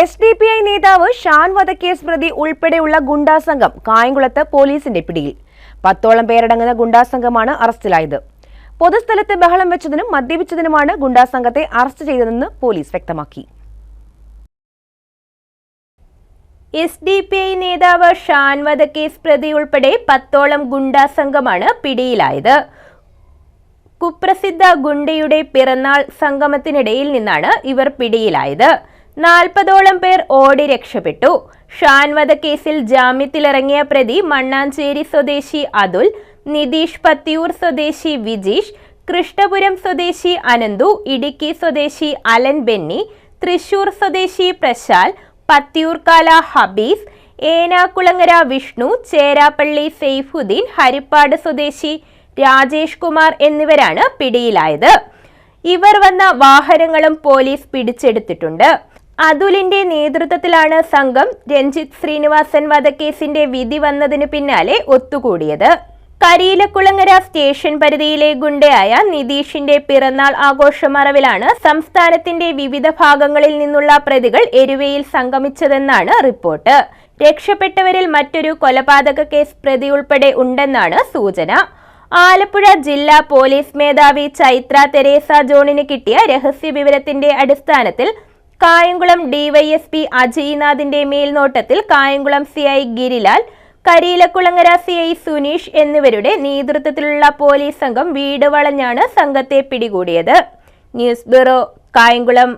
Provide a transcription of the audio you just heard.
S D P I നേതാവ് ഷാൻ വധക്കേസ് പ്രതി ഉൾപ്പെടെയുള്ള ഗുണ്ടാസംഘം കായംകുളത്ത് പോലീസിന്റെ പിടിയിൽ. പത്തോളം പേരടങ്ങുന്ന ഗുണ്ടാസംഘമാണ് അറസ്റ്റിലായത്. പൊതുസ്ഥലത്ത് ബഹളം വെച്ചതിനും മദ്യപിച്ചതിനുമാണ് ഗുണ്ടാസംഘത്തെ അറസ്റ്റ് ചെയ്തതെന്ന് പോലീസ് വ്യക്തമാക്കി. എസ് ഡി പി ഐ നേതാവ് ഷാൻ വധക്കേസ് പ്രതി ഉൾപ്പെടെ പത്തോളം ഗുണ്ടാസംഘമാണ് പിടിയിലായത്. കുപ്രസിദ്ധ ഗുണ്ടയുടെ പിറന്നാൾ സംഗമത്തിനിടയിൽ നിന്നാണ് ഇവർ പിടിയിലായത്. നാൽപ്പതോളം പേർ ഓടി രക്ഷപ്പെട്ടു. ഷാൻ വധക്കേസിൽ ജാമ്യത്തിലിറങ്ങിയ പ്രതി മണ്ണാഞ്ചേരി സ്വദേശി അതുൽ നിതീഷ് പത്തിയൂർ സ്വദേശി വിജീഷ് കൃഷ്ണപുരം സ്വദേശി അനന്തു ഇടുക്കി സ്വദേശി അലൻ ബെന്നി തൃശൂർ സ്വദേശി പ്രശാൽ പത്തിയൂർക്കാല ഹബീസ് ഏനാകുളങ്ങര വിഷ്ണു ചേരാപ്പള്ളി സെയ്ഫുദ്ദീൻ ഹരിപ്പാട് സ്വദേശി രാജേഷ് കുമാർ എന്നിവരാണ് പിടിയിലായത്. ഇവർ വന്ന വാഹനങ്ങളും പോലീസ് പിടിച്ചെടുത്തിട്ടുണ്ട്. അതുലിന്റെ നേതൃത്വത്തിലാണ് സംഘം രഞ്ജിത്ത് ശ്രീനിവാസൻ വധക്കേസിന്റെ വിധി വന്നതിനു പിന്നാലെ ഒത്തുകൂടിയത്. കരിയിലക്കുളങ്ങര സ്റ്റേഷൻ പരിധിയിലെ ഗുണ്ടയായ നിതീഷിന്റെ പിറന്നാൾ ആഘോഷമറവിലാണ് സംസ്ഥാനത്തിന്റെ വിവിധ ഭാഗങ്ങളിൽ നിന്നുള്ള പ്രതികൾ എരുവയിൽ സംഗമിച്ചതെന്നാണ് റിപ്പോർട്ട്. രക്ഷപ്പെട്ടവരിൽ മറ്റൊരു കൊലപാതക കേസ് പ്രതി ഉൾപ്പെടെ ഉണ്ടെന്നാണ് സൂചന. ആലപ്പുഴ ജില്ലാ പോലീസ് മേധാവി ചൈത്ര തെരേസ ജോണിന് കിട്ടിയ രഹസ്യ വിവരത്തിന്റെ അടിസ്ഥാനത്തിൽ കായംകുളം ഡിവൈഎസ്പി അജയ്നാഥിന്റെ മേൽനോട്ടത്തിൽ കായംകുളം സിഐ ഗിരിലാൽ കരീലക്കുളങ്ങര സിഐ സുനീഷ് എന്നിവരുടെ നേതൃത്വത്തിലുള്ള പോലീസ് സംഘം വീട് വളഞ്ഞാണ് സംഘത്തെ പിടികൂടിയത്. News bureau Kayamkulam.